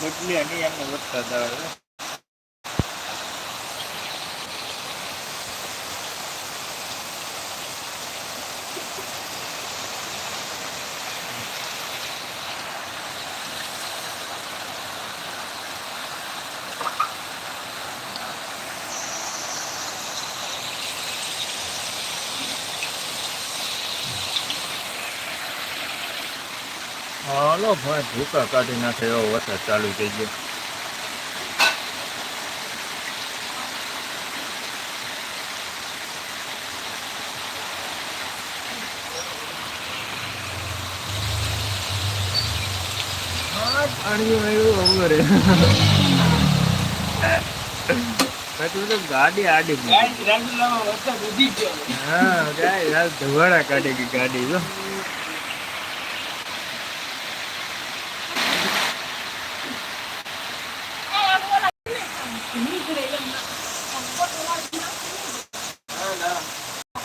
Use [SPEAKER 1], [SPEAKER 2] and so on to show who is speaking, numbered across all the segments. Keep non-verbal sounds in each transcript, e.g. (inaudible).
[SPEAKER 1] બદલી અને એમને વધતા આવે હાલો ભાઈ ભૂકા કાઢી નાખે એવો વરસાદ ચાલુ થઈ ગયો. ગાડી આડી. હા ધવાડા કાઢી ગઈ ગાડી જો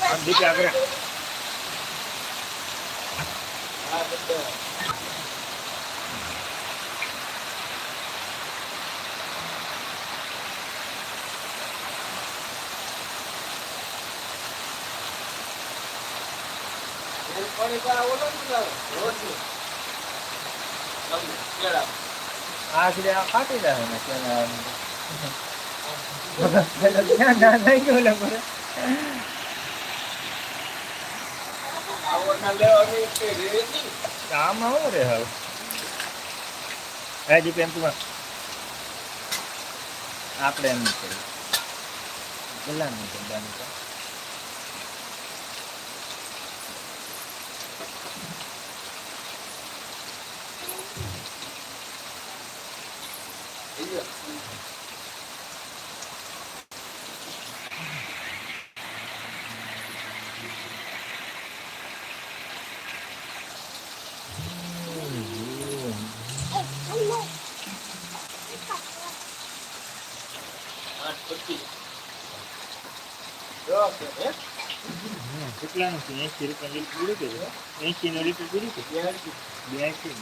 [SPEAKER 1] આમ દીપે આગળ. આખરે આ ફાટી જાય ને (laughs) ક્યાં ના થઈ ગયો આમાં શું રે હવે? હજી પેમ્પમાં આપણે એમ નહીં કરીએ પેલા નહીં કેટલાનું છે એંસી રૂપિયા લીટર પૂરું કે એંસી નો લીટર પૂરું કે બ્યાસી.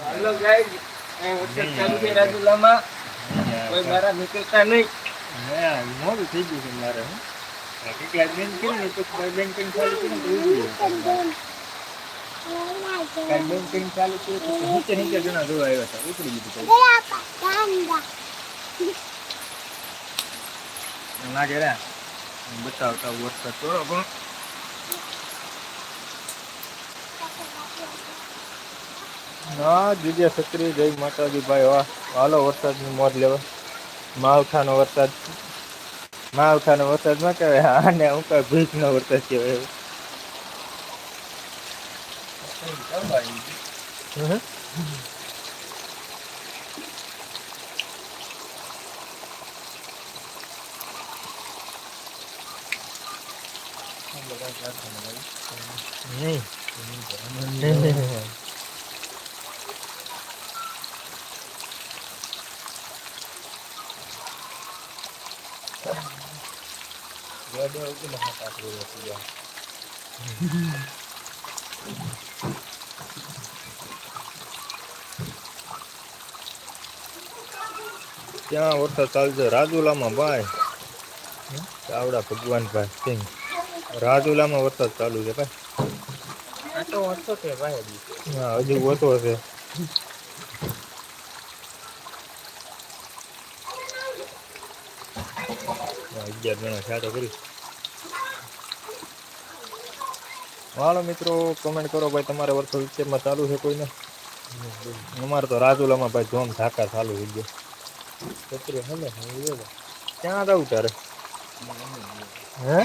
[SPEAKER 2] હાલો વરસાદ ચાલુ છે રાજુલામાં કોઈ મારા નીકળતા નહીં
[SPEAKER 1] મોડું થઈ ગયું છે મારે હો. આ કેટલાક બેન વરસાદ થોડો પણ ના જય માતાજી, ભાઈ, વાહ. હાલો વરસાદની મોજ લેવા. માવઠાનો વરસાદ. માવઠાનો વરસાદ ના કહેવાય આને હું કઈ ભીજનો વરસાદ કહેવાય એવું. હમ. નહીં ત્યાં વરસાદ ચાલશે. રાજુલામાં ભાઈ. ચાવડા ભગવાનભાઈ સિંહ. રાજુલામાં વરસાદ ચાલુ છે ભાઈ.
[SPEAKER 2] આ તો ઓછો છે ભાઈ
[SPEAKER 1] હા હજુ ઓછો છે. અગિયાર જણા છાટો કરી. હાલો મિત્રો કમેન્ટ કરો ભાઈ, તમારે વર્ષો વિક્ષેપમાં ચાલુ છે કોઈને? અમારે તો રાજુલામાં ભાઈ ધોમ ધાકા ચાલુ થઈ ગયો. છત્રી હમે ક્યાં જવું તારે? હે?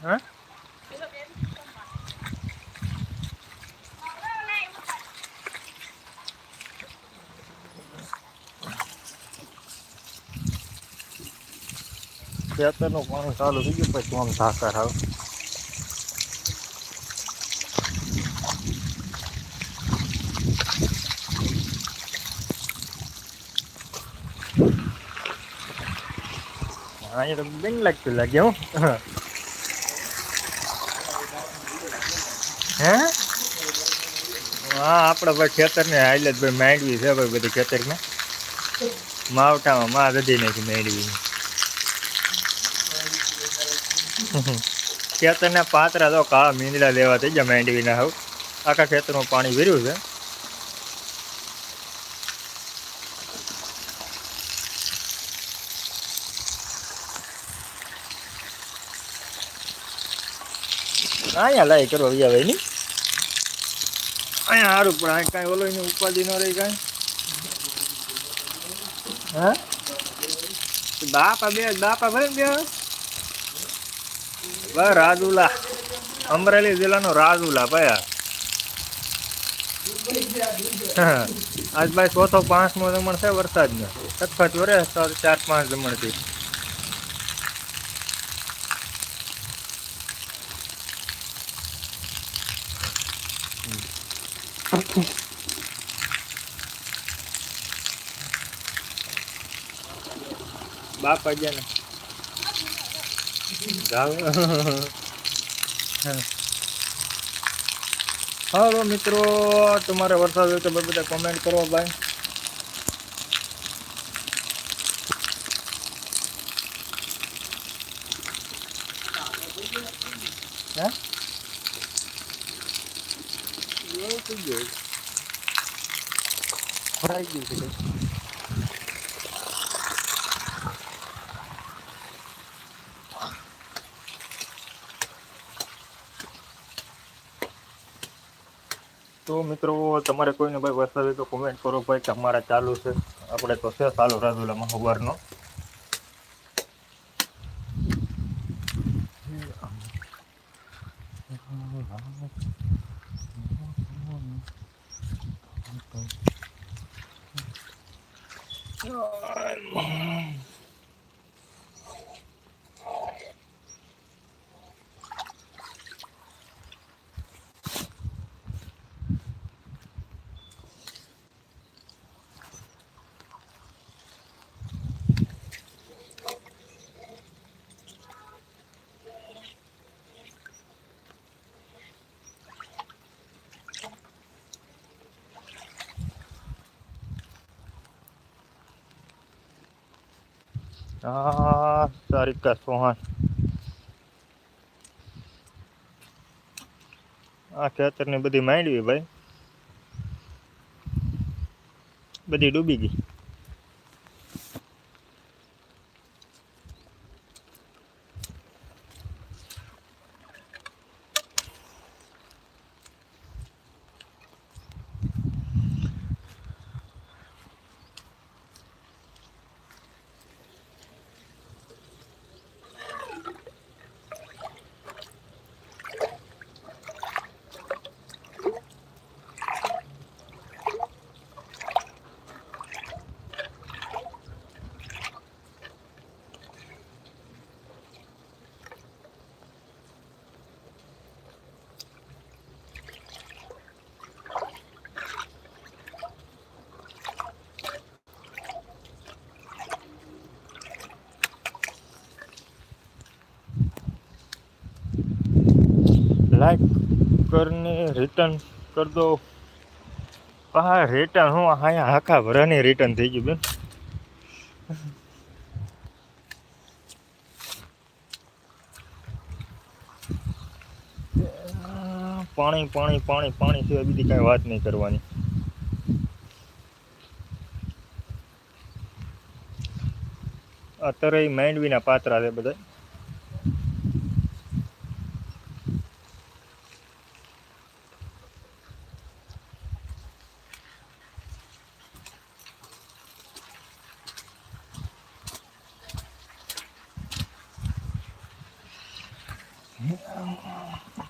[SPEAKER 1] હા ખેતરનું પાણી ચાલુ થઈ ગયું પછી આમ ધાકર આવે અહીંયા તો બેન લાગતું લાગે હું હે? હા, આપણે ભાઈ ખેતરને હાઈલે ભાઈ માંડવી છે ભાઈ બધી ખેતરને. માવટામાં માં ગધી નાખી માંડવી. ખેતરના પાતરા તો કાળા મીંદડા લેવા થઈ ગયા માંડવીના હવે. આખા ખેતરમાં પાણી ભર્યું છે. અહીંયા લાઈ કરવા ભાઈ ની અહીંયા સારું પણ અહીં કાંઈ ઓલો એની ઉપાધિ ન રહી કાંઈ. હા? બાપા બે, બાપા ભરે બે બસ રાજુલા. અમરેલી જિલ્લાનો રાજુલા, ભાઈ આજ ભાઈ ચોથો પાંચમો જમણ છે વરસાદનો. સખત વરે ચાર પાંચ જમણથી બાપા ગયા ને જાવ હાલો મિત્રો તમારે વરસાદ હોય તો બધા કોમેન્ટ કરો ભાઈ હે એવું થઈ ગયું ભરાઈ ગયું છે તો મિત્રો, તમારે કોઈને ભાઈ વરસાદ તો કોમેન્ટ કરો ભાઈ, કે અમારા ચાલુ છે. આપણે તો છે ચાલુ રાજુલામાં સવારનો આ સારિકા સોહાન આ ખેતરની બધી માંડવી ભાઈ. બધી ડૂબી ગઈ. લાઈક કરીને રિટર્ન કરી દો. હા રિટર્ન હું અહીંયા આખા ભરાની રિટર્ન થઈ ગયું બેન. પાણી પાણી પાણી પાણી સિવાય બીજી કાંઈ વાત નહીં કરવાની. અત્યારે માંડવીના પાત્રા છે બધા Thank you.